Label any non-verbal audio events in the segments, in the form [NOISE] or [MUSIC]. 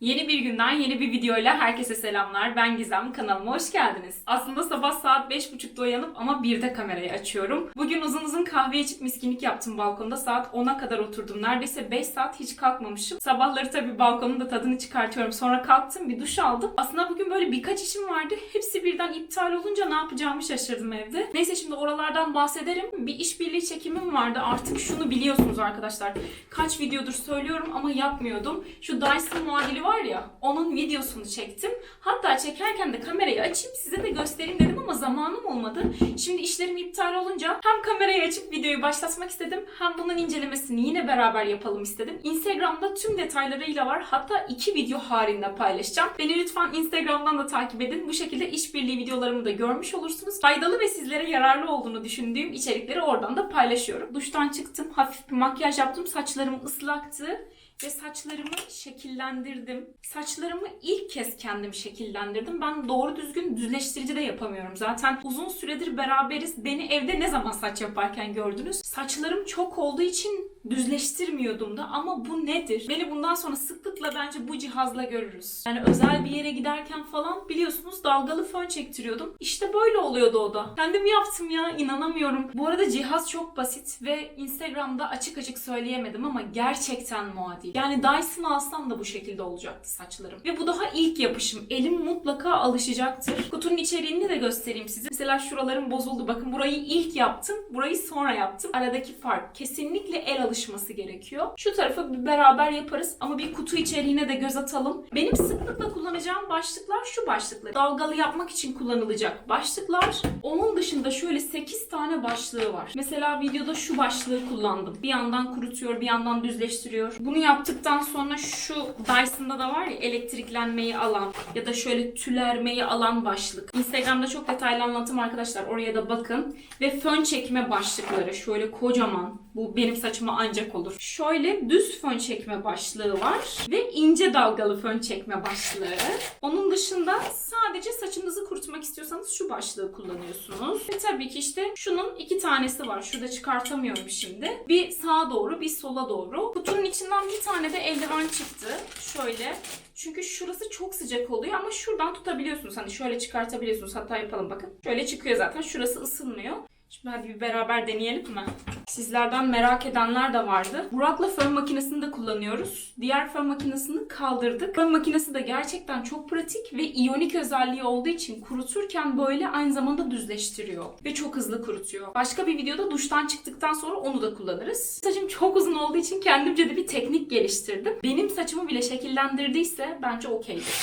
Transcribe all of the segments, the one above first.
Yeni bir günden yeni bir videoyla herkese selamlar. Ben Gizem, kanalıma hoş geldiniz. Aslında sabah saat 5.30'da uyanıp ama 1'de kamerayı açıyorum. Bugün uzun uzun kahve içip miskinlik yaptım balkonda. Saat 10'a kadar oturdum. Neredeyse 5 saat hiç kalkmamışım. Sabahları tabii balkonun da tadını çıkartıyorum. Sonra kalktım, bir duş aldım. Aslında bugün böyle birkaç işim vardı. Hepsi birden iptal olunca ne yapacağımı şaşırdım evde. Neyse şimdi oralardan bahsederim. Bir işbirliği çekimim vardı. Artık şunu biliyorsunuz arkadaşlar. Kaç videodur söylüyorum ama yapmıyordum. Şu Dyson muadili var ya onun videosunu çektim. Hatta çekerken de kamerayı açayım size de göstereyim dedim ama zamanım olmadı. Şimdi işlerim iptal olunca hem kamerayı açıp videoyu başlatmak istedim hem bunun incelemesini yine beraber yapalım istedim. Instagram'da tüm detaylarıyla var. Hatta iki video halinde paylaşacağım. Beni lütfen Instagram'dan da takip edin. Bu şekilde işbirliği videolarımı da görmüş olursunuz. Faydalı ve sizlere yararlı olduğunu düşündüğüm içerikleri oradan da paylaşıyorum. Duştan çıktım. Hafif bir makyaj yaptım. Saçlarım ıslaktı ve saçlarımı şekillendirdim. Saçlarımı ilk kez kendim şekillendirdim. Ben doğru düzgün düzleştirici de yapamıyorum. Zaten uzun süredir beraberiz. Beni evde ne zaman saç yaparken gördünüz? Saçlarım çok olduğu için düzleştirmiyordum da ama bu nedir? Beni bundan sonra sıklıkla bence bu cihazla görürüz. Yani özel bir yere giderken falan biliyorsunuz dalgalı fön çektiriyordum. İşte böyle oluyordu o da. Kendim yaptım ya inanamıyorum. Bu arada cihaz çok basit ve Instagram'da açık açık söyleyemedim ama gerçekten muadil. Yani Dyson alsam da bu şekilde olacaktı saçlarım. Ve bu daha ilk yapışım. Elim mutlaka alışacaktır. Kutunun içeriğini de göstereyim size. Mesela şuralarım bozuldu. Bakın burayı ilk yaptım. Burayı sonra yaptım. Aradaki fark. Kesinlikle el alışması gerekiyor. Şu tarafı bir beraber yaparız ama bir kutu içeriğine de göz atalım. Benim sıklıkla kullanacağım başlıklar şu başlıklar. Dalgalı yapmak için kullanılacak başlıklar. Onun dışında şöyle 8 tane başlığı var. Mesela videoda şu başlığı kullandım. Bir yandan kurutuyor, bir yandan düzleştiriyor. Bunu yaptıktan sonra şu Dyson'da da var ya elektriklenmeyi alan ya da şöyle tülermeyi alan başlık. Instagram'da çok detaylı anlatım arkadaşlar. Oraya da bakın. Ve fön çekme başlıkları şöyle kocaman. Bu benim saçıma ancak olur. Şöyle düz fön çekme başlığı var ve ince dalgalı fön çekme başlığı. Onun dışında sadece saçınızı kurutmak istiyorsanız şu başlığı kullanıyorsunuz. Ve tabii ki işte şunun iki tanesi var. Şurada çıkartamıyorum şimdi. Bir sağa doğru, bir sola doğru. Kutunun içinden bir tane de eldiven çıktı. Şöyle. Çünkü şurası çok sıcak oluyor ama şuradan tutabiliyorsunuz. Hani şöyle çıkartabiliyorsunuz. Hatta yapalım bakın. Şöyle çıkıyor zaten. Şurası ısınmıyor. Şimdi hadi bir beraber deneyelim mi? Sizlerden merak edenler de vardı. Burak'la fön makinesini de kullanıyoruz. Diğer fön makinesini kaldırdık. Fön makinesi de gerçekten çok pratik ve iyonik özelliği olduğu için kuruturken böyle aynı zamanda düzleştiriyor. Ve çok hızlı kurutuyor. Başka bir videoda duştan çıktıktan sonra onu da kullanırız. Saçım çok uzun olduğu için kendimce de bir teknik geliştirdim. Benim saçımı bile şekillendirdiyse bence okeydir.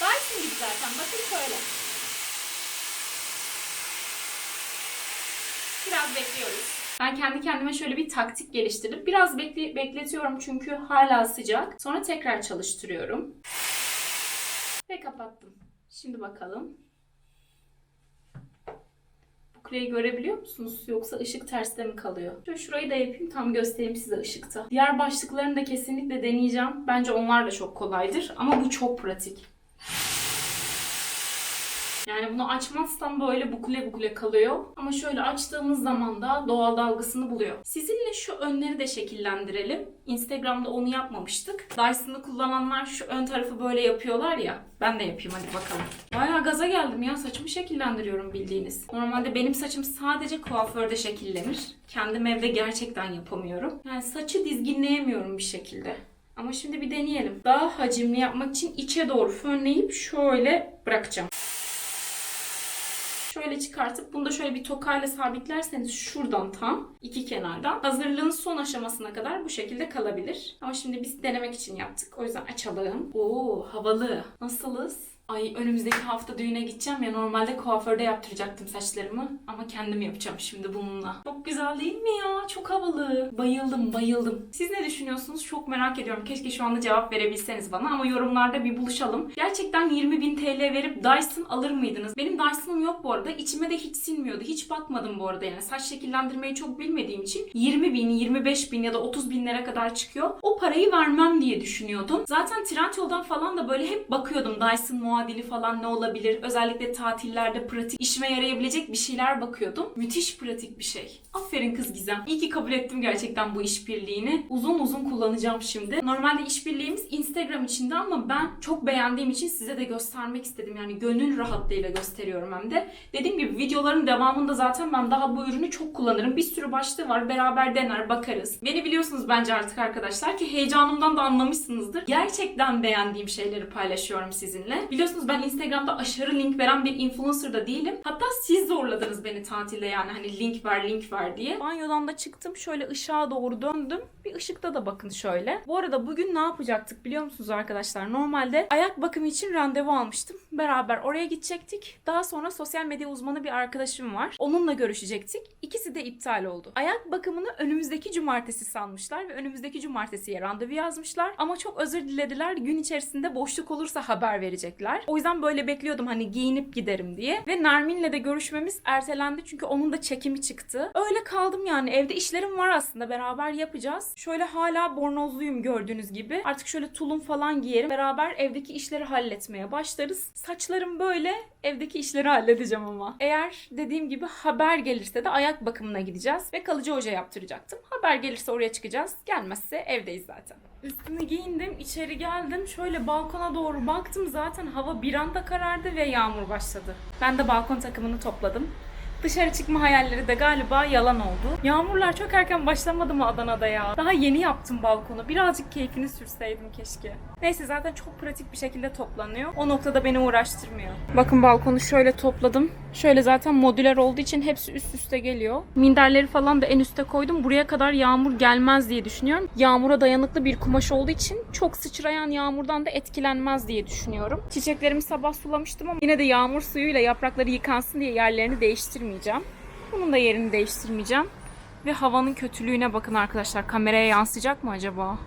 Dyson gibi zaten. Bakın şöyle. Biraz bekliyoruz. Ben kendi kendime şöyle bir taktik geliştirdim. Biraz bekle- bekletiyorum çünkü hala sıcak. Sonra tekrar çalıştırıyorum. Ve kapattım. Şimdi bakalım. Kuleyi görebiliyor musunuz? Yoksa ışık terste mi kalıyor? Şöyle şurayı da yapayım tam göstereyim size ışıkta. Diğer başlıklarını da kesinlikle deneyeceğim. Bence onlar da çok kolaydır. Ama bu çok pratik. Yani bunu açmazsam böyle bukle bukle kalıyor. Ama şöyle açtığımız zaman da doğal dalgasını buluyor. Sizinle şu önleri de şekillendirelim. Instagram'da onu yapmamıştık. Dyson'ı kullananlar şu ön tarafı böyle yapıyorlar ya. Ben de yapayım hadi bakalım. Bayağı gaza geldim ya. Saçımı şekillendiriyorum bildiğiniz. Normalde benim saçım sadece kuaförde şekillenir. Kendim evde gerçekten yapamıyorum. Yani saçı dizginleyemiyorum bir şekilde. Ama şimdi bir deneyelim. Daha hacimli yapmak için içe doğru fönleyip şöyle bırakacağım. Şöyle çıkartıp bunu da şöyle bir tokayla sabitlerseniz şuradan tam iki kenardan hazırlığın son aşamasına kadar bu şekilde kalabilir. Ama şimdi biz denemek için yaptık. O yüzden açalım. Oo havalı. Nasılız? Ay önümüzdeki hafta düğüne gideceğim ya normalde kuaförde yaptıracaktım saçlarımı ama kendim yapacağım şimdi bununla. Çok güzel değil mi ya? Çok havalı. Bayıldım bayıldım. Siz ne düşünüyorsunuz? Çok merak ediyorum. Keşke şu anda cevap verebilseniz bana ama yorumlarda bir buluşalım. Gerçekten 20.000 TL verip Dyson alır mıydınız? Benim Dyson'ım yok bu arada. İçime de hiç sinmiyordu. Hiç bakmadım bu arada yani. Saç şekillendirmeyi çok bilmediğim için 20 bin, 25 bin ya da 30 binlere kadar çıkıyor. O parayı vermem diye düşünüyordum. Zaten Trendyol'dan falan da böyle hep bakıyordum Dyson muadili muadili falan ne olabilir? Özellikle tatillerde pratik işime yarayabilecek bir şeyler bakıyordum. Müthiş pratik bir şey. Aferin kız Gizem. İyi ki kabul ettim gerçekten bu işbirliğini. Uzun uzun kullanacağım şimdi. Normalde işbirliğimiz Instagram içinde ama ben çok beğendiğim için size de göstermek istedim. Yani gönül rahatlığıyla gösteriyorum hem de. Dediğim gibi videoların devamında zaten ben daha bu ürünü çok kullanırım. Bir sürü başlığı var. Beraber dener bakarız. Beni biliyorsunuz bence artık arkadaşlar ki heyecanımdan da anlamışsınızdır. Gerçekten beğendiğim şeyleri paylaşıyorum sizinle. Biliyorsunuz ben Instagram'da aşırı link veren bir influencer da değilim. Hatta siz zorladınız beni tatilde yani hani link ver link ver diye. Banyodan da çıktım şöyle ışığa doğru döndüm. Bir ışıkta da bakın şöyle. Bu arada bugün ne yapacaktık biliyor musunuz arkadaşlar? Normalde ayak bakımı için randevu almıştım. Beraber oraya gidecektik. Daha sonra sosyal medya uzmanı bir arkadaşım var. Onunla görüşecektik. İkisi de iptal oldu. Ayak bakımını önümüzdeki cumartesi sanmışlar ve önümüzdeki cumartesiye randevu yazmışlar. Ama çok özür dilediler. Gün içerisinde boşluk olursa haber verecekler. O yüzden böyle bekliyordum hani giyinip giderim diye. Ve Nermin'le de görüşmemiz ertelendi çünkü onun da çekimi çıktı. Öyle kaldım yani. Evde işlerim var aslında. Beraber yapacağız. Şöyle hala bornozluyum gördüğünüz gibi. Artık şöyle tulum falan giyerim. Beraber evdeki işleri halletmeye başlarız. Saçlarım böyle. Evdeki işleri halledeceğim ama. Eğer dediğim gibi haber gelirse de ayak bakımına gideceğiz ve kalıcı hoca yaptıracaktım. Haber gelirse oraya çıkacağız. Gelmezse evdeyiz zaten. Üstümü giyindim, içeri geldim. Şöyle balkona doğru baktım. Zaten hava bir anda karardı ve yağmur başladı. Ben de balkon takımını topladım. Dışarı çıkma hayalleri de galiba yalan oldu. Yağmurlar çok erken başlamadı mı Adana'da ya? Daha yeni yaptım balkonu. Birazcık keyfini sürseydim keşke. Neyse zaten çok pratik bir şekilde toplanıyor. O noktada beni uğraştırmıyor. Bakın balkonu şöyle topladım. Şöyle zaten modüler olduğu için hepsi üst üste geliyor. Minderleri falan da en üste koydum. Buraya kadar yağmur gelmez diye düşünüyorum. Yağmura dayanıklı bir kumaş olduğu için çok sıçrayan yağmurdan da etkilenmez diye düşünüyorum. Çiçeklerimi sabah sulamıştım ama yine de yağmur suyuyla yaprakları yıkansın diye yerlerini değiştirmeyeceğim. Bunun da yerini değiştirmeyeceğim. Ve havanın kötülüğüne bakın arkadaşlar. Kameraya yansıyacak mı acaba?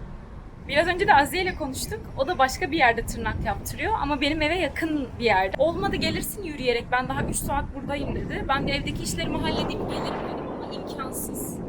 Biraz önce de Aziye ile konuştuk. O da başka bir yerde tırnak yaptırıyor ama benim eve yakın bir yerde. Olmadı gelirsin yürüyerek. Ben daha 3 saat buradayım dedi. Ben de evdeki işlerimi halledeyim gelirim dedim ama imkansız.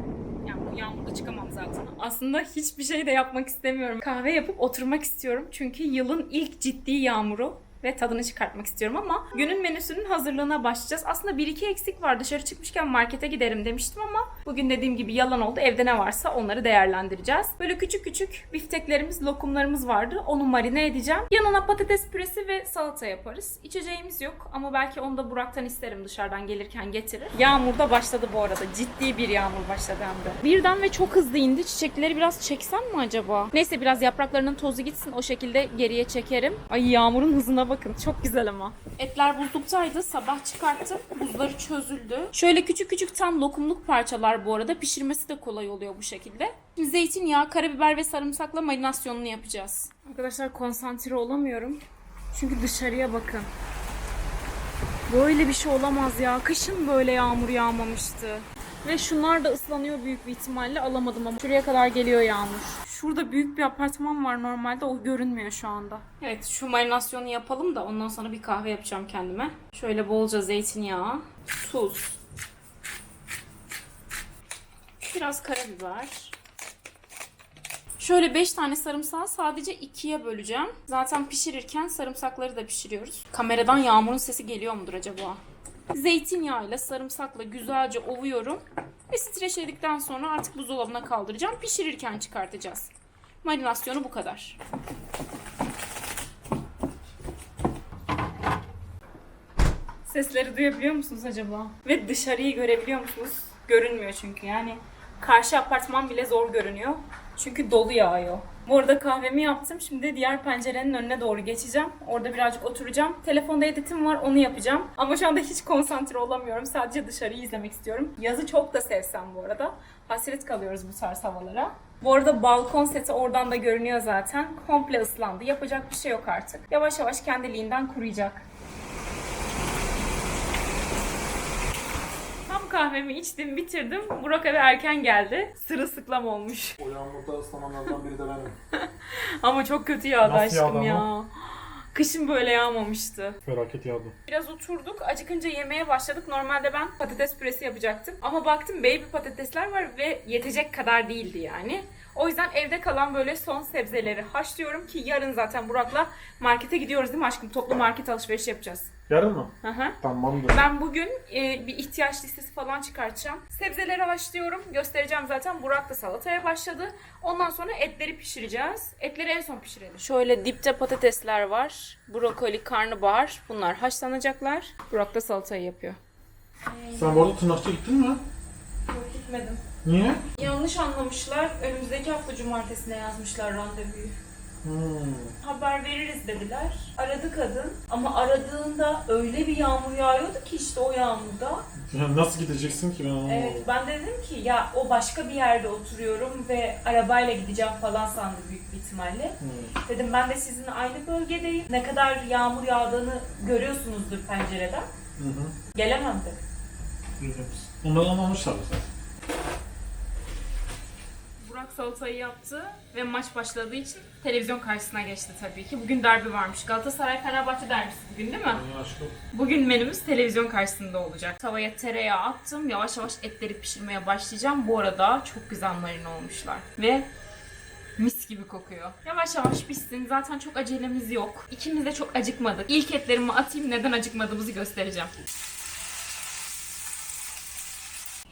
Yani bu yağmurda çıkamam zaten. Aslında hiçbir şey de yapmak istemiyorum. Kahve yapıp oturmak istiyorum. Çünkü yılın ilk ciddi yağmuru ve tadını çıkartmak istiyorum ama günün menüsünün hazırlığına başlayacağız. Aslında bir iki eksik var. Dışarı çıkmışken markete giderim demiştim ama bugün dediğim gibi yalan oldu. Evde ne varsa onları değerlendireceğiz. Böyle küçük küçük bifteklerimiz, lokumlarımız vardı. Onu marine edeceğim. Yanına patates püresi ve salata yaparız. İçeceğimiz yok ama belki onu da Burak'tan isterim dışarıdan gelirken getirir. Yağmur da başladı bu arada. Ciddi bir yağmur başladı hem de. Birden ve çok hızlı indi. Çiçekleri biraz çeksem mi acaba? Neyse biraz yapraklarının tozu gitsin. O şekilde geriye çekerim. Ay yağmurun hızına bakın. Çok güzel ama. Etler buzluktaydı. Sabah çıkarttım. Buzları çözüldü. Şöyle küçük küçük tam lokumluk parçalar bu arada. Pişirmesi de kolay oluyor bu şekilde. Şimdi zeytinyağı, karabiber ve sarımsakla marinasyonunu yapacağız. Arkadaşlar konsantre olamıyorum. Çünkü dışarıya bakın. Böyle bir şey olamaz ya. Kışın böyle yağmur yağmamıştı. Ve şunlar da ıslanıyor büyük bir ihtimalle alamadım ama şuraya kadar geliyor yağmur. Şurada büyük bir apartman var normalde o görünmüyor şu anda. Evet şu marinasyonu yapalım da ondan sonra bir kahve yapacağım kendime. Şöyle bolca zeytinyağı, tuz, biraz karabiber. Şöyle 5 tane sarımsağı sadece ikiye böleceğim. Zaten pişirirken sarımsakları da pişiriyoruz. Kameradan yağmurun sesi geliyor mudur acaba? Zeytinyağıyla sarımsakla güzelce ovuyorum. Ve streçledikten sonra artık buzdolabına kaldıracağım. Pişirirken çıkartacağız. Marinasyonu bu kadar. Sesleri duyabiliyor musunuz acaba? Ve dışarıyı görebiliyor musunuz? Görünmüyor çünkü yani. Karşı apartman bile zor görünüyor. Çünkü dolu yağıyor. Bu arada kahvemi yaptım. Şimdi diğer pencerenin önüne doğru geçeceğim. Orada birazcık oturacağım. Telefonda editim var onu yapacağım. Ama şu anda hiç konsantre olamıyorum. Sadece dışarıyı izlemek istiyorum. Yazı çok da sevsem bu arada. Hasret kalıyoruz bu tarz havalara. Bu arada balkon seti oradan da görünüyor zaten. Komple ıslandı. Yapacak bir şey yok artık. Yavaş yavaş kendiliğinden kuruyacak. Kahvemi içtim, bitirdim. Burak eve erken geldi. Sırılsıklam olmuş. O yağmurda ıslananlardan biri de benim. [LAUGHS] Ama çok kötü yağdı Nasıl aşkım yağdı ya. Kışın böyle yağmamıştı. Felaket yağdı. Biraz oturduk, acıkınca yemeye başladık. Normalde ben patates püresi yapacaktım. Ama baktım baby patatesler var ve yetecek kadar değildi yani. O yüzden evde kalan böyle son sebzeleri haşlıyorum ki yarın zaten Burak'la markete gidiyoruz değil mi aşkım? Toplu market alışverişi yapacağız. Yarın mı? Hı hı. Tamamdır. Ben bugün e, bir ihtiyaç listesi falan çıkartacağım. Sebzeleri haşlıyorum. Göstereceğim zaten. Burak da salataya başladı. Ondan sonra etleri pişireceğiz. Etleri en son pişirelim. Şöyle dipte patatesler var. Brokoli, karnabahar. Bunlar haşlanacaklar. Burak da salatayı yapıyor. Sen bu arada tırnakçı gittin mi? Yok gitmedim. Niye? Yanlış anlamışlar. Önümüzdeki hafta cumartesine yazmışlar randevuyu. Hmm. Haber veririz dediler. Aradı kadın ama aradığında öyle bir yağmur yağıyordu ki işte o yağmurda. Ya nasıl gideceksin ki ben anlamadım. Evet ben de dedim ki ya o başka bir yerde oturuyorum ve arabayla gideceğim falan sandı büyük bir ihtimalle. Hmm. Dedim ben de sizinle aynı bölgedeyim. Ne kadar yağmur yağdığını görüyorsunuzdur pencereden. Hı hı. Gelemem. Bildim. Onları anlamışlar zaten. Salatayı yaptı ve maç başladığı için televizyon karşısına geçti tabii ki. Bugün derbi varmış. Galatasaray Fenerbahçe derbisi bugün değil mi? Aşkım. Bugün menümüz televizyon karşısında olacak. Tavaya tereyağı attım. Yavaş yavaş etleri pişirmeye başlayacağım. Bu arada çok güzel marine olmuşlar. Ve mis gibi kokuyor. Yavaş yavaş pişsin. Zaten çok acelemiz yok. İkimiz de çok acıkmadık. İlk etlerimi atayım. Neden acıkmadığımızı göstereceğim.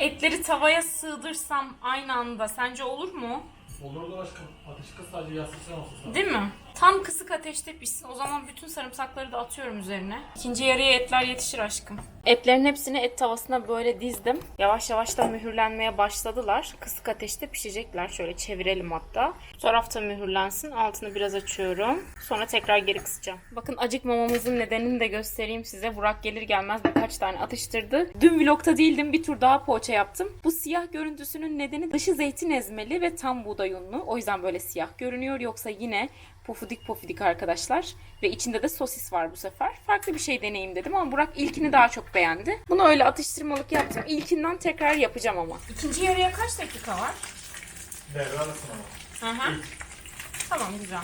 Etleri tavaya sığdırsam aynı anda sence olur mu? Olur olur aşkım. Ateşi kız sadece yastıksan olsun. Değil mi? Tam kısık ateşte pişsin. O zaman bütün sarımsakları da atıyorum üzerine. İkinci yarıya etler yetişir aşkım. Etlerin hepsini et tavasına böyle dizdim. Yavaş yavaş da mühürlenmeye başladılar. Kısık ateşte pişecekler. Şöyle çevirelim hatta. Bu tarafta mühürlensin. Altını biraz açıyorum. Sonra tekrar geri kısacağım. Bakın acıkmamamızın nedenini de göstereyim size. Burak gelir gelmez birkaç tane atıştırdı. Dün vlogta değildim. Bir tur daha poğaça yaptım. Bu siyah görüntüsünün nedeni dışı zeytin ezmeli ve tam buğday unlu. O yüzden böyle siyah görünüyor. Yoksa yine pofudik pofidik arkadaşlar. Ve içinde de sosis var bu sefer. Farklı bir şey deneyeyim dedim ama Burak ilkini daha çok beğendi. Bunu öyle atıştırmalık yaptım. İlkinden tekrar yapacağım ama. İkinci yarıya kaç dakika var? Devre arasın ama. Hı hı. Tamam güzel.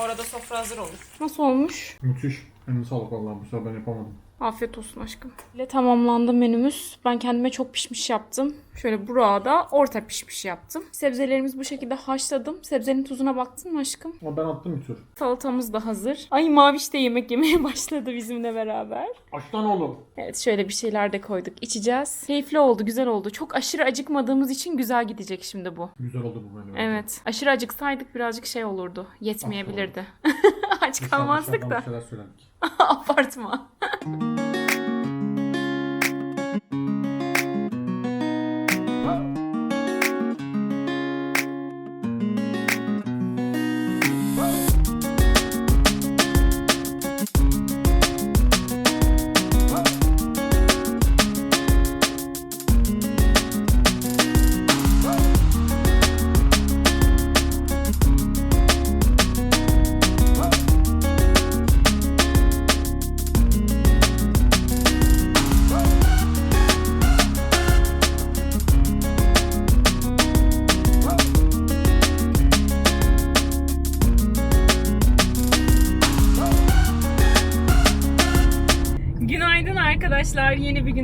Orada sofra hazır olur. Nasıl olmuş? Müthiş. Eline sağlık vallahi bu sefer ben yapamadım. Afiyet olsun aşkım. Ile tamamlandı menümüz. Ben kendime çok pişmiş yaptım. Şöyle Burak'a da orta pişmiş yaptım. Sebzelerimiz bu şekilde haşladım. Sebzenin tuzuna baktın mı aşkım? Ama ben attım bir tür. Salatamız da hazır. Ay Maviş de yemek yemeye [LAUGHS] başladı bizimle beraber. Açtan oğlum. Evet şöyle bir şeyler de koyduk. İçeceğiz. Keyifli oldu, güzel oldu. Çok aşırı acıkmadığımız için güzel gidecek şimdi bu. Güzel oldu bu menü. Evet. Aşırı acıksaydık birazcık şey olurdu. Yetmeyebilirdi. [LAUGHS] Aç kalmazdık da. Bir şeyler söyledik. [LAUGHS] Abartma.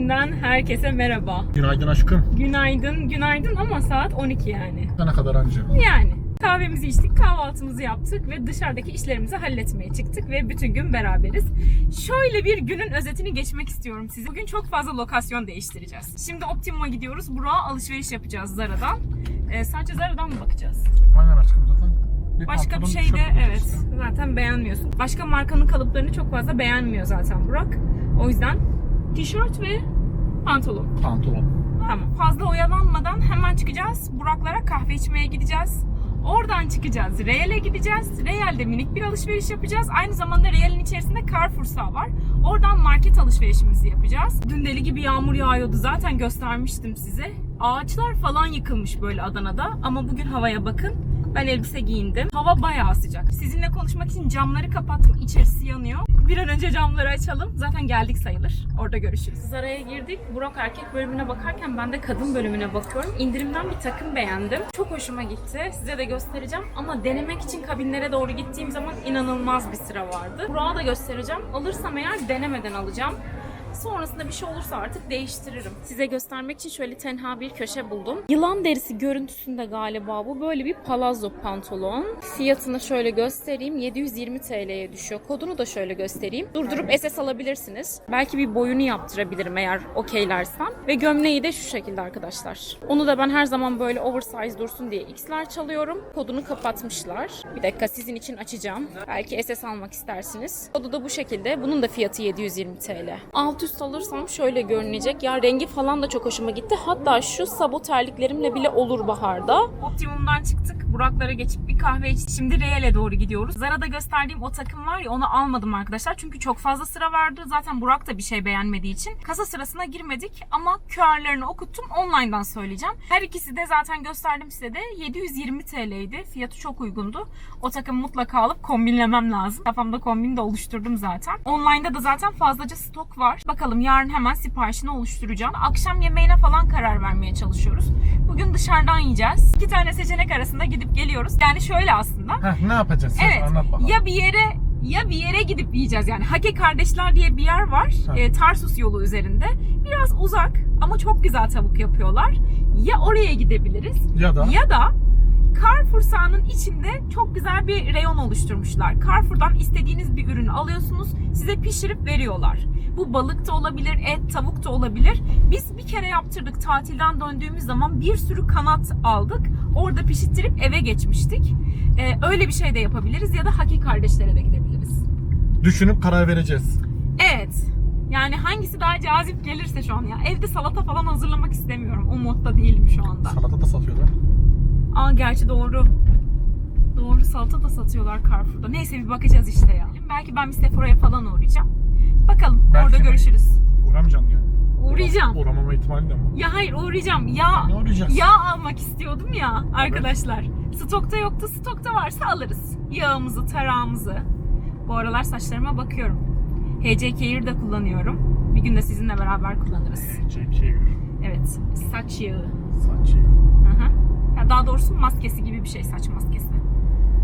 Günden herkese merhaba. Günaydın aşkım. Günaydın, günaydın ama saat 12 yani. Ne kadar anca. Yani kahvemizi içtik, kahvaltımızı yaptık ve dışarıdaki işlerimizi halletmeye çıktık ve bütün gün beraberiz. Şöyle bir günün özetini geçmek istiyorum size. Bugün çok fazla lokasyon değiştireceğiz. Şimdi Optimum'a gidiyoruz. Burak'a alışveriş yapacağız Zara'dan. Ee, sadece Zara'dan mı bakacağız? Aynen aşkım zaten. Bir Başka bir şey de evet işte. zaten beğenmiyorsun. Başka markanın kalıplarını çok fazla beğenmiyor zaten Burak. O yüzden tişört ve pantolon. Pantolon. Tamam. Fazla oyalanmadan hemen çıkacağız. Buraklara kahve içmeye gideceğiz. Oradan çıkacağız. Real'e gideceğiz. Real'de minik bir alışveriş yapacağız. Aynı zamanda Real'in içerisinde Carrefour sağ var. Oradan market alışverişimizi yapacağız. Dün deli gibi yağmur yağıyordu. Zaten göstermiştim size. Ağaçlar falan yıkılmış böyle Adana'da. Ama bugün havaya bakın. Ben elbise giyindim. Hava bayağı sıcak. Sizinle konuşmak için camları kapattım. İçerisi yanıyor. Bir an önce camları açalım. Zaten geldik sayılır. Orada görüşürüz. Zara'ya girdik. Burak erkek bölümüne bakarken ben de kadın bölümüne bakıyorum. İndirimden bir takım beğendim. Çok hoşuma gitti. Size de göstereceğim. Ama denemek için kabinlere doğru gittiğim zaman inanılmaz bir sıra vardı. Burak'a da göstereceğim. Alırsam eğer denemeden alacağım. Sonrasında bir şey olursa artık değiştiririm. Size göstermek için şöyle tenha bir köşe buldum. Yılan derisi görüntüsünde galiba bu. Böyle bir palazzo pantolon. Fiyatını şöyle göstereyim. 720 TL'ye düşüyor. Kodunu da şöyle göstereyim. Durdurup SS alabilirsiniz. Belki bir boyunu yaptırabilirim eğer okeylersem. Ve gömleği de şu şekilde arkadaşlar. Onu da ben her zaman böyle oversize dursun diye X'ler çalıyorum. Kodunu kapatmışlar. Bir dakika sizin için açacağım. Belki SS almak istersiniz. Kodu da bu şekilde. Bunun da fiyatı 720 TL. Alt üst alırsam şöyle görünecek. Ya rengi falan da çok hoşuma gitti. Hatta şu sabo terliklerimle bile olur baharda. Optimum'dan çıktık. Buraklara geçip bir kahve içtik. Şimdi Real'e doğru gidiyoruz. Zara'da gösterdiğim o takım var ya onu almadım arkadaşlar. Çünkü çok fazla sıra vardı. Zaten Burak da bir şey beğenmediği için. Kasa sırasına girmedik ama QR'larını okuttum. Online'dan söyleyeceğim. Her ikisi de zaten gösterdim size de 720 TL'ydi. Fiyatı çok uygundu. O takımı mutlaka alıp kombinlemem lazım. Kafamda kombin de oluşturdum zaten. Online'da da zaten fazlaca stok var. Bakalım yarın hemen siparişini oluşturacağım. Akşam yemeğine falan karar vermeye çalışıyoruz. Bugün dışarıdan yiyeceğiz. İki tane seçenek arasında gidip geliyoruz. Yani şöyle aslında. Heh, ne yapacağız? Evet. Anlat bakalım. Ya bir yere ya bir yere gidip yiyeceğiz yani. Hake Kardeşler diye bir yer var. Ha. e, Tarsus yolu üzerinde. Biraz uzak ama çok güzel tavuk yapıyorlar. Ya oraya gidebiliriz Ya da ya da Carrefour sahanın içinde çok güzel bir reyon oluşturmuşlar. Carrefour'dan istediğiniz bir ürünü alıyorsunuz, size pişirip veriyorlar. Bu balık da olabilir, et, tavuk da olabilir. Biz bir kere yaptırdık tatilden döndüğümüz zaman bir sürü kanat aldık. Orada pişirttirip eve geçmiştik. Ee, öyle bir şey de yapabiliriz ya da Haki kardeşlere de gidebiliriz. düşünüp karar vereceğiz. Evet. Yani hangisi daha cazip gelirse şu an ya. Evde salata falan hazırlamak istemiyorum. O modda değilim şu anda. Salata da satıyorlar. Aa gerçi doğru. Doğru salata da satıyorlar Carrefour'da. Neyse bir bakacağız işte ya. Belki ben bir Sephora'ya falan uğrayacağım. Bakalım Belki orada mi? görüşürüz. Uğramayacaksın yani. Uğrayacağım. Uğramama ihtimali de mi? Ya hayır uğrayacağım. Ya Ne yağ almak istiyordum ya arkadaşlar. Stokta yoktu. Stokta varsa alırız. Yağımızı, tarağımızı. Bu aralar saçlarıma bakıyorum. HC Care de kullanıyorum. Bir gün de sizinle beraber kullanırız. JK Evet, saç yağı. saçı. Hı hı. Daha doğrusu maskesi gibi bir şey, saç maskesi.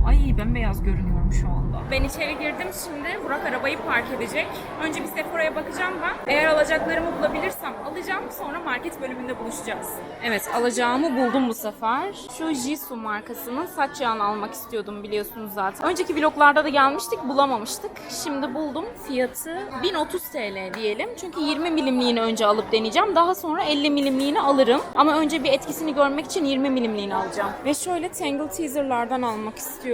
Ay bembeyaz görünüyorum şu anda. Ben içeri girdim şimdi. Burak arabayı park edecek. Önce bir Sephora'ya bakacağım ben. Eğer alacaklarımı bulabilirsem alacağım. Sonra market bölümünde buluşacağız. Evet alacağımı buldum bu sefer. Şu Jisoo markasının saç yağını almak istiyordum biliyorsunuz zaten. Önceki vloglarda da gelmiştik bulamamıştık. Şimdi buldum. Fiyatı 1030 TL diyelim. Çünkü 20 milimliğini önce alıp deneyeceğim. Daha sonra 50 milimliğini alırım. Ama önce bir etkisini görmek için 20 milimliğini alacağım. Ve şöyle Tangle Teaser'lardan almak istiyorum.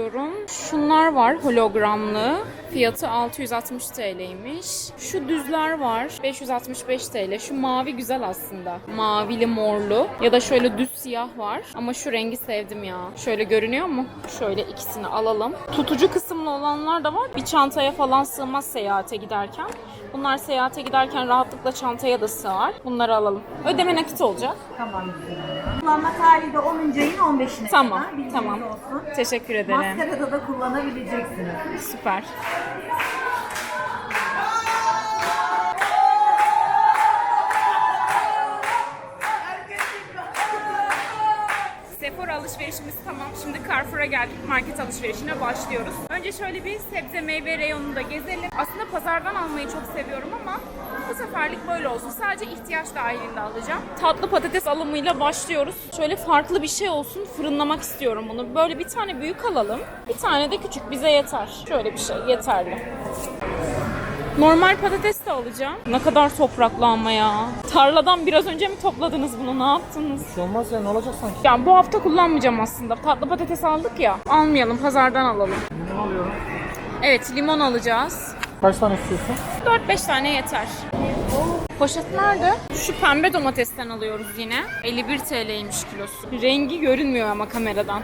Şunlar var hologramlı. Fiyatı 660 TL'ymiş. Şu düzler var. 565 TL. Şu mavi güzel aslında. Mavili morlu. Ya da şöyle düz siyah var. Ama şu rengi sevdim ya. Şöyle görünüyor mu? Şöyle ikisini alalım. Tutucu kısımlı olanlar da var. Bir çantaya falan sığmaz seyahate giderken. Bunlar seyahate giderken rahatlıkla çantaya da sığar. Bunları alalım. Ödeme nakit olacak. Tamam. Kullanma tarihi de 10. ayın 15'ine Tamam, kadar. Bilginiz tamam. olsun. Teşekkür ederim. Maskarada da kullanabileceksiniz. Süper. Sephora alışverişimiz tamam. Şimdi Carrefour'a geldik. Market alışverişine başlıyoruz. Önce şöyle bir sebze meyve reyonunda gezelim. Aslında pazardan almayı çok seviyorum ama bu seferlik böyle olsun. Sadece ihtiyaç dahilinde alacağım. Tatlı patates alımıyla başlıyoruz. Şöyle farklı bir şey olsun. Fırınlamak istiyorum bunu. Böyle bir tane büyük alalım. Bir tane de küçük bize yeter. Şöyle bir şey yeterli. Normal patates de alacağım. Ne kadar topraklı ama ya. Tarladan biraz önce mi topladınız bunu? Ne yaptınız? Bir şey olmaz ya ne olacak sanki? Yani bu hafta kullanmayacağım aslında. Tatlı patates aldık ya. Almayalım, pazardan alalım. Ne alıyorum? Evet, limon alacağız. Kaç tane istiyorsun? 4-5 tane yeter. Poşet nerede? Şu pembe domatesten alıyoruz yine. 51 TL'ymiş kilosu. Rengi görünmüyor ama kameradan.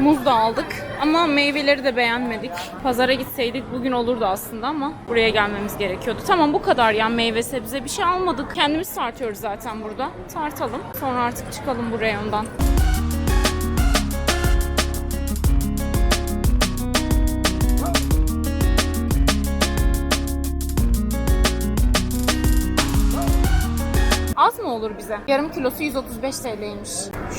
Muz da aldık ama meyveleri de beğenmedik. Pazara gitseydik bugün olurdu aslında ama buraya gelmemiz gerekiyordu. Tamam bu kadar ya meyve sebze bir şey almadık. Kendimiz tartıyoruz zaten burada. Tartalım. Sonra artık çıkalım bu reyondan. Olur bize? Yarım kilosu 135 TL'ymiş.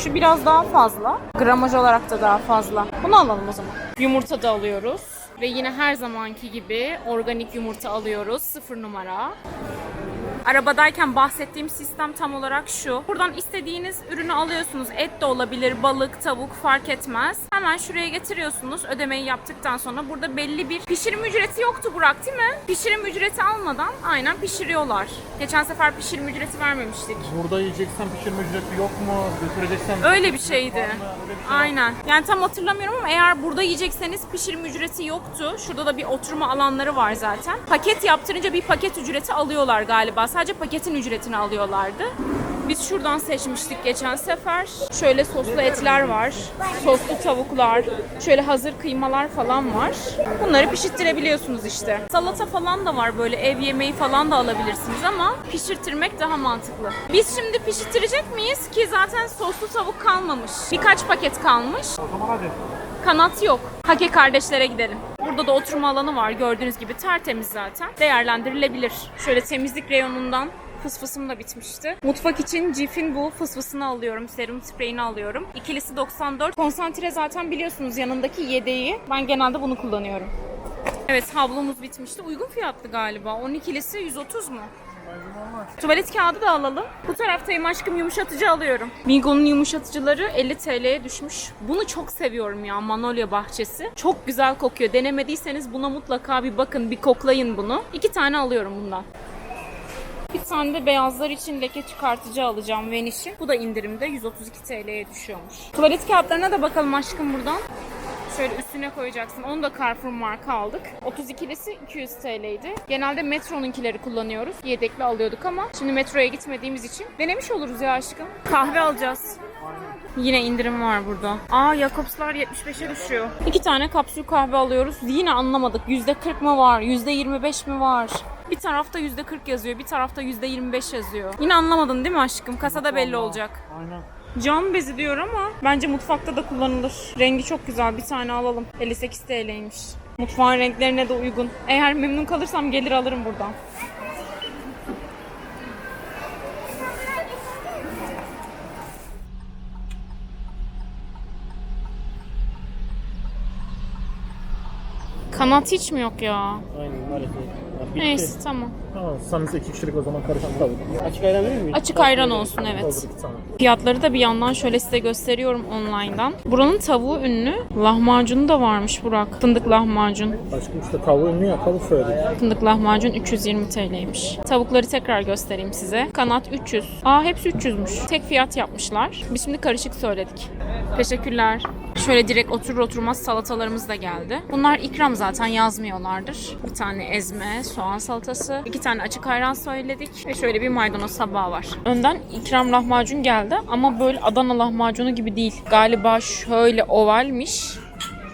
Şu biraz daha fazla. Gramaj olarak da daha fazla. Bunu alalım o zaman. Yumurta da alıyoruz. Ve yine her zamanki gibi organik yumurta alıyoruz. Sıfır numara. Arabadayken bahsettiğim sistem tam olarak şu. Buradan istediğiniz ürünü alıyorsunuz. Et de olabilir, balık, tavuk fark etmez. Hemen şuraya getiriyorsunuz. Ödemeyi yaptıktan sonra burada belli bir pişirim ücreti yoktu Burak değil mi? Pişirim ücreti almadan aynen pişiriyorlar. Geçen sefer pişirim ücreti vermemiştik. Burada yiyeceksen pişirme ücreti yok mu? Götüreceksen Öyle bir şeydi. Öyle bir şey. Aynen. Yani tam hatırlamıyorum ama eğer burada yiyecekseniz pişirim ücreti yoktu. Şurada da bir oturma alanları var zaten. Paket yaptırınca bir paket ücreti alıyorlar galiba. Sadece paketin ücretini alıyorlardı. Biz şuradan seçmiştik geçen sefer. Şöyle soslu etler var. Soslu tavuklar. Şöyle hazır kıymalar falan var. Bunları pişirttirebiliyorsunuz işte. Salata falan da var böyle ev yemeği falan da alabilirsiniz ama pişirtirmek daha mantıklı. Biz şimdi pişirtirecek miyiz ki zaten soslu tavuk kalmamış. Birkaç paket kalmış. O zaman hadi. Kanat yok. Hake kardeşlere gidelim. Burada da oturma alanı var. Gördüğünüz gibi tertemiz zaten. Değerlendirilebilir. Şöyle temizlik reyonundan fısfısım da bitmişti. Mutfak için Cif'in bu fısfısını alıyorum. Serum spreyini alıyorum. İkilisi 94. Konsantre zaten biliyorsunuz yanındaki yedeği. Ben genelde bunu kullanıyorum. Evet havlumuz bitmişti. Uygun fiyatlı galiba. 12'lisi 130 mu? Tuvalet kağıdı da alalım. Bu taraftayım aşkım yumuşatıcı alıyorum. Bingo'nun yumuşatıcıları 50 TL'ye düşmüş. Bunu çok seviyorum ya Manolya bahçesi. Çok güzel kokuyor. Denemediyseniz buna mutlaka bir bakın, bir koklayın bunu. İki tane alıyorum bundan. Bir tane de beyazlar için leke çıkartıcı alacağım Veniş'in. Bu da indirimde 132 TL'ye düşüyormuş. Tuvalet kağıtlarına da bakalım aşkım buradan. Şöyle üstüne koyacaksın. Onu da Carrefour marka aldık. 32'lisi 200 TL'ydi. Genelde Metro'nunkileri kullanıyoruz. Yedekli alıyorduk ama şimdi metroya gitmediğimiz için denemiş oluruz ya aşkım. Kahve alacağız. Yine indirim var burada. Aa Jakobslar 75'e düşüyor. İki tane kapsül kahve alıyoruz. Yine anlamadık. %40 mı var? %25 mi var? Bir tarafta %40 yazıyor, bir tarafta %25 yazıyor. Yine anlamadın değil mi aşkım? Kasada belli olacak. Aynen. Cam bezi diyor ama bence mutfakta da kullanılır. Rengi çok güzel. Bir tane alalım. 58 TL'ymiş. Mutfağın renklerine de uygun. Eğer memnun kalırsam gelir alırım buradan. Kanat hiç mi yok ya? Aynen maalesef. Bitti. Neyse tamam. Tamam, samimize iki kişilik o zaman karışan tavuk. Açık ayran verir miyiz? Açık ayran olsun evet. Fiyatları da bir yandan şöyle size gösteriyorum online'dan. Buranın tavuğu ünlü. Lahmacunu da varmış Burak. Fındık lahmacun. Aşkım işte tavuğu ünlü ya tavuk söyledik. Fındık lahmacun 320 TL'ymiş. Tavukları tekrar göstereyim size. Kanat 300. Aa hepsi 300'müş. Tek fiyat yapmışlar. Biz şimdi karışık söyledik. Teşekkürler. Şöyle direkt oturur oturmaz salatalarımız da geldi. Bunlar ikram zaten yazmıyorlardır. Bir tane ezme, soğan salatası, iki tane açık ayran söyledik ve şöyle bir maydanoz tabağı var. Önden ikram lahmacun geldi ama böyle Adana lahmacunu gibi değil. Galiba şöyle ovalmiş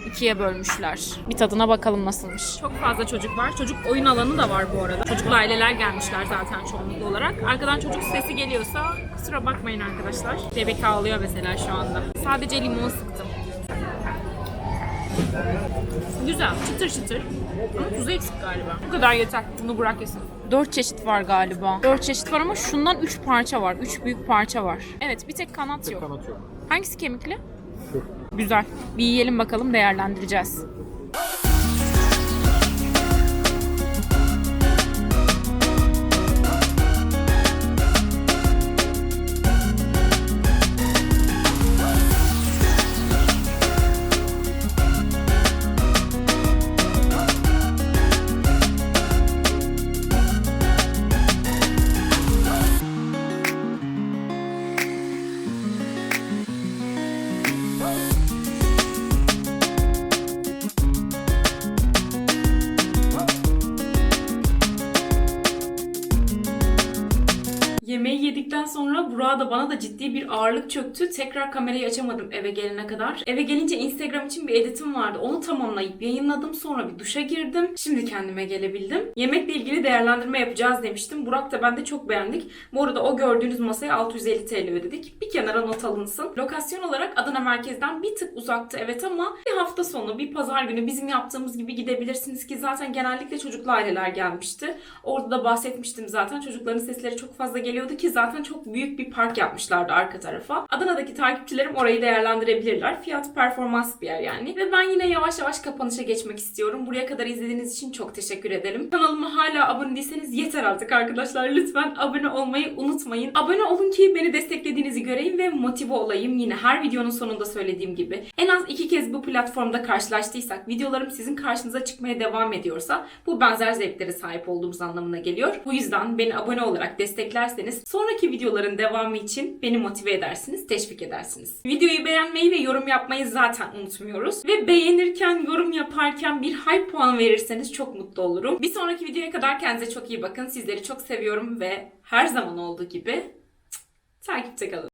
ikiye bölmüşler. Bir tadına bakalım nasılmış. Çok fazla çocuk var. Çocuk oyun alanı da var bu arada. Çocuklu aileler gelmişler zaten çoğunlukla olarak. Arkadan çocuk sesi geliyorsa kusura bakmayın arkadaşlar. Bebek ağlıyor mesela şu anda. Sadece limon sıktım. Güzel, çıtır çıtır. Ama tuzu eksik galiba. Bu kadar yeter. Bunu bırak yesin. Dört çeşit var galiba. Dört çeşit var ama şundan üç parça var. Üç büyük parça var. Evet, bir tek kanat yok. Kanat yok. Hangisi kemikli? Şu. Güzel. Bir yiyelim bakalım değerlendireceğiz. Burak'a da bana da ciddi bir ağırlık çöktü. Tekrar kamerayı açamadım eve gelene kadar. Eve gelince Instagram için bir editim vardı. Onu tamamlayıp yayınladım. Sonra bir duşa girdim. Şimdi kendime gelebildim. Yemekle ilgili değerlendirme yapacağız demiştim. Burak da ben de çok beğendik. Bu arada o gördüğünüz masaya 650 TL ödedik. Bir kenara not alınsın. Lokasyon olarak Adana merkezden bir tık uzaktı evet ama bir hafta sonu, bir pazar günü bizim yaptığımız gibi gidebilirsiniz ki zaten genellikle çocuklu aileler gelmişti. Orada da bahsetmiştim zaten. Çocukların sesleri çok fazla geliyordu ki zaten çok büyük bir park yapmışlardı arka tarafa. Adana'daki takipçilerim orayı değerlendirebilirler. Fiyat performans bir yer yani. Ve ben yine yavaş yavaş kapanışa geçmek istiyorum. Buraya kadar izlediğiniz için çok teşekkür ederim. Kanalıma hala abone değilseniz yeter artık arkadaşlar. Lütfen abone olmayı unutmayın. Abone olun ki beni desteklediğinizi göreyim ve motive olayım. Yine her videonun sonunda söylediğim gibi. En az iki kez bu platformda karşılaştıysak, videolarım sizin karşınıza çıkmaya devam ediyorsa bu benzer zevklere sahip olduğumuz anlamına geliyor. Bu yüzden beni abone olarak desteklerseniz sonraki videoların devamı için beni motive edersiniz, teşvik edersiniz. Videoyu beğenmeyi ve yorum yapmayı zaten unutmuyoruz. Ve beğenirken, yorum yaparken bir hype puan verirseniz çok mutlu olurum. Bir sonraki videoya kadar kendinize çok iyi bakın. Sizleri çok seviyorum ve her zaman olduğu gibi takipte kalın.